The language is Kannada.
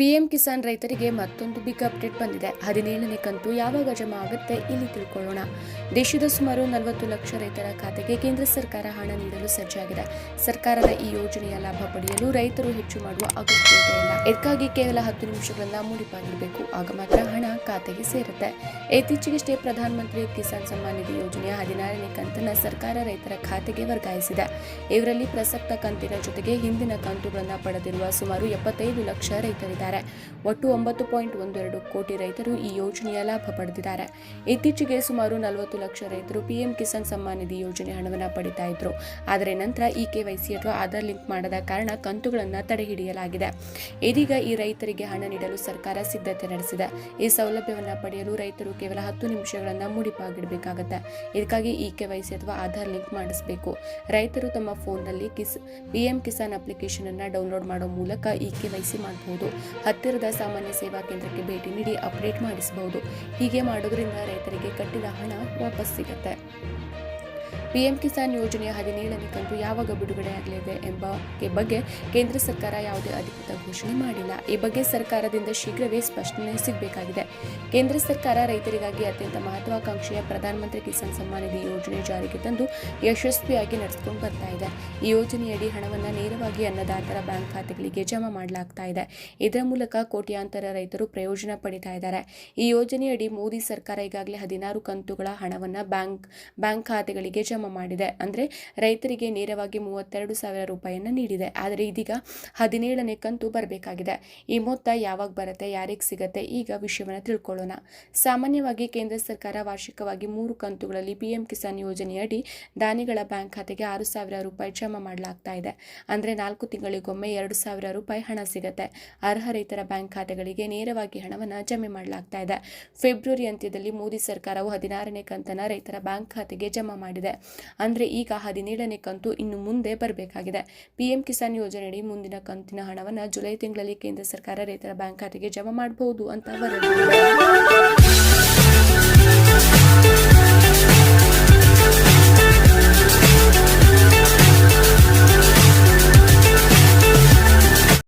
ಪಿಎಂ ಕಿಸಾನ್ ರೈತರಿಗೆ ಮತ್ತೊಂದು ಬಿಗ್ ಅಪ್ಡೇಟ್ ಬಂದಿದೆ. ಹದಿನೇಳನೇ ಕಂತು ಯಾವಾಗ ಜಮಾ ಆಗುತ್ತೆ ಇಲ್ಲಿ ತಿಳ್ಕೊಳ್ಳೋಣ. ದೇಶದ ಸುಮಾರು ನಲವತ್ತು ಲಕ್ಷ ರೈತರ ಖಾತೆಗೆ ಕೇಂದ್ರ ಸರ್ಕಾರ ಹಣ ನೀಡಲು ಸಜ್ಜಾಗಿದೆ. ಸರ್ಕಾರದ ಈ ಯೋಜನೆಯ ಲಾಭ ಪಡೆಯಲು ರೈತರು ಹೆಚ್ಚು ಮಾಡುವ ಅಗತ್ಯತೆ ಇಲ್ಲ. ಇದಕ್ಕಾಗಿ ಕೇವಲ ಹತ್ತು ನಿಮಿಷಗಳನ್ನ ಮುಡಿಪಾಗಿರಬೇಕು ಆಗ ಮಾತ್ರ ಹಣ ಖಾತೆಗೆ ಸೇರುತ್ತೆ. ಇತ್ತೀಚೆಗಷ್ಟೇ ಪ್ರಧಾನಮಂತ್ರಿ ಕಿಸಾನ್ ಸಮ್ಮಾನ್ ನಿಧಿ ಯೋಜನೆಯ ಹದಿನಾರನೇ ಕಂತನ್ನ ಸರ್ಕಾರ ರೈತರ ಖಾತೆಗೆ ವರ್ಗಾಯಿಸಿದೆ. ಇವರಲ್ಲಿ ಪ್ರಸಕ್ತ ಕಂತಿನ ಜೊತೆಗೆ ಹಿಂದಿನ ಕಂತುಗಳನ್ನು ಪಡೆದಿರುವ ಸುಮಾರು ಎಪ್ಪತ್ತೈದು ಲಕ್ಷ ರೈತರಿದ್ದಾರೆ. ಒಟ್ಟು ಒಂಬತ್ತು ಪಾಯಿಂಟ್ ಒಂದೆರಡು ಕೋಟಿ ರೈತರು ಈ ಯೋಜನೆಯ ಲಾಭ ಪಡೆದಿದ್ದಾರೆ. ಇತ್ತೀಚೆಗೆ ಸುಮಾರು ನಲವತ್ತು ಲಕ್ಷ ರೈತರು ಪಿಎಂ ಕಿಸಾನ್ ಸಮ್ಮಾನ್ ನಿಧಿ ಯೋಜನೆ ಹಣವನ್ನು ಪಡಿತಾ ಇದ್ರು. ಆದರೆ ನಂತರ ಇ ಕೆವೈಸಿ ಅಥವಾ ಆಧಾರ್ ಲಿಂಕ್ ಮಾಡದ ಕಾರಣ ಕಂತುಗಳನ್ನು ತಡೆಹಿಡಿಯಲಾಗಿದೆ. ಇದೀಗ ಈ ರೈತರಿಗೆ ಹಣ ನೀಡಲು ಸರ್ಕಾರ ಸಿದ್ಧತೆ ನಡೆಸಿದೆ. ಈ ಸೌಲಭ್ಯವನ್ನು ಪಡೆಯಲು ರೈತರು ಕೇವಲ ಹತ್ತು ನಿಮಿಷಗಳನ್ನು ಮುಡಿಪಾಗಿಡಬೇಕಾಗುತ್ತೆ. ಇದಕ್ಕಾಗಿ ಇ ಕೆವೈಸಿ ಅಥವಾ ಆಧಾರ್ ಲಿಂಕ್ ಮಾಡಿಸಬೇಕು. ರೈತರು ತಮ್ಮ ಫೋನ್ನಲ್ಲಿ ಕಿಸ್, ಪಿಎಂ ಕಿಸಾನ್ ಅಪ್ಲಿಕೇಶನ್ ಅನ್ನು ಡೌನ್ಲೋಡ್ ಮಾಡೋ ಮೂಲಕ ಇ ಕೆವೈಸಿ ಮಾಡಬಹುದು ಹತ್ತಿರದ ಸಾಮಾನ್ಯ ಸೇವಾ ಕೇಂದ್ರಕ್ಕೆ ಭೇಟಿ ನೀಡಿ ಅಪ್ಡೇಟ್ ಮಾಡಿಸಬಹುದು. ಹೀಗೆ ಮಾಡೋದ್ರಿಂದ ರೈತರಿಗೆ ಕಟ್ಟಿದ ಹಣ ವಾಪಸ್ ಸಿಗುತ್ತೆ. ಪಿಎಂ ಕಿಸಾನ್ ಯೋಜನೆಯ ಹದಿನೇಳನೇ ಕಂತು ಯಾವಾಗ ಬಿಡುಗಡೆಯಾಗಲಿದೆ ಎಂಬ ಬಗ್ಗೆ ಕೇಂದ್ರ ಸರ್ಕಾರ ಯಾವುದೇ ಅಧಿಕೃತ ಘೋಷಣೆ ಮಾಡಿಲ್ಲ. ಈ ಬಗ್ಗೆ ಸರ್ಕಾರದಿಂದ ಶೀಘ್ರವೇ ಸ್ಪಷ್ಟನೆ ಸಿಗಬೇಕಾಗಿದೆ. ಕೇಂದ್ರ ಸರ್ಕಾರ ರೈತರಿಗಾಗಿ ಅತ್ಯಂತ ಮಹತ್ವಾಕಾಂಕ್ಷೆಯ ಪ್ರಧಾನಮಂತ್ರಿ ಕಿಸಾನ್ ಸಮ್ಮಾನ್ ನಿಧಿ ಯೋಜನೆ ಜಾರಿಗೆ ತಂದು ಯಶಸ್ವಿಯಾಗಿ ನಡೆಸಿಕೊಂಡು ಬರ್ತಾ ಇದೆ. ಈ ಯೋಜನೆಯಡಿ ಹಣವನ್ನು ನೇರವಾಗಿ ಅನ್ನದಾತರ ಬ್ಯಾಂಕ್ ಖಾತೆಗಳಿಗೆ ಜಮಾ ಮಾಡಲಾಗ್ತಾ ಇದೆ. ಇದರ ಮೂಲಕ ಕೋಟ್ಯಾಂತರ ರೈತರು ಪ್ರಯೋಜನ ಪಡಿತಾ ಇದ್ದಾರೆ. ಈ ಯೋಜನೆಯಡಿ ಮೋದಿ ಸರ್ಕಾರ ಈಗಾಗಲೇ ಹದಿನಾರು ಕಂತುಗಳ ಹಣವನ್ನು ಬ್ಯಾಂಕ್ ಬ್ಯಾಂಕ್ ಖಾತೆಗಳಿಗೆ ಜಮಾ ಮಾಡಿದೆ. ಅಂದರೆ ರೈತರಿಗೆ ನೇರವಾಗಿ ಮೂವತ್ತೆರಡು ಸಾವಿರ ರೂಪಾಯಿಯನ್ನು ನೀಡಿದೆ. ಆದರೆ ಇದೀಗ ಹದಿನೇಳನೇ ಕಂತು ಬರಬೇಕಾಗಿದೆ. ಈ ಮೊತ್ತ ಯಾವಾಗ ಬರುತ್ತೆ, ಯಾರಿಗೆ ಸಿಗತ್ತೆ, ಈಗ ವಿಷಯವನ್ನು ತಿಳ್ಕೊಳ್ಳೋಣ. ಸಾಮಾನ್ಯವಾಗಿ ಕೇಂದ್ರ ಸರ್ಕಾರ ವಾರ್ಷಿಕವಾಗಿ ಮೂರು ಕಂತುಗಳಲ್ಲಿ ಪಿಎಂ ಕಿಸಾನ್ ಯೋಜನೆಯಡಿ ದಾನಿಗಳ ಬ್ಯಾಂಕ್ ಖಾತೆಗೆ ಆರು ಸಾವಿರ ರೂಪಾಯಿ ಜಮಾ ಮಾಡಲಾಗ್ತಾ ಇದೆ. ಅಂದರೆ ನಾಲ್ಕು ತಿಂಗಳಿಗೊಮ್ಮೆ ಎರಡು ಸಾವಿರ ರೂಪಾಯಿ ಹಣ ಸಿಗುತ್ತೆ. ಅರ್ಹ ರೈತರ ಬ್ಯಾಂಕ್ ಖಾತೆಗಳಿಗೆ ನೇರವಾಗಿ ಹಣವನ್ನು ಜಮೆ ಮಾಡಲಾಗ್ತಾ ಇದೆ. ಫೆಬ್ರವರಿ ಅಂತ್ಯದಲ್ಲಿ ಮೋದಿ ಸರ್ಕಾರವು ಹದಿನಾರನೇ ಕಂತನ ರೈತರ ಬ್ಯಾಂಕ್ ಖಾತೆಗೆ ಜಮಾ ಮಾಡಿದೆ. ಅಂದರೆ ಈಗ ಹದಿನೇಳನೇ ಕಂತು ಇನ್ನು ಮುಂದೆ ಬರಬೇಕಾಗಿದೆ. ಪಿಎಂ ಕಿಸಾನ್ ಯೋಜನೆಯಡಿ ಮುಂದಿನ ಕಂತಿನ ಹಣವನ್ನು ಜುಲೈ ತಿಂಗಳಲ್ಲಿ ಕೇಂದ್ರ ಸರ್ಕಾರ ರೈತರ ಬ್ಯಾಂಕ್ ಖಾತೆಗೆ ಜಮಾ ಮಾಡಬಹುದು ಅಂತ ವರದಿ.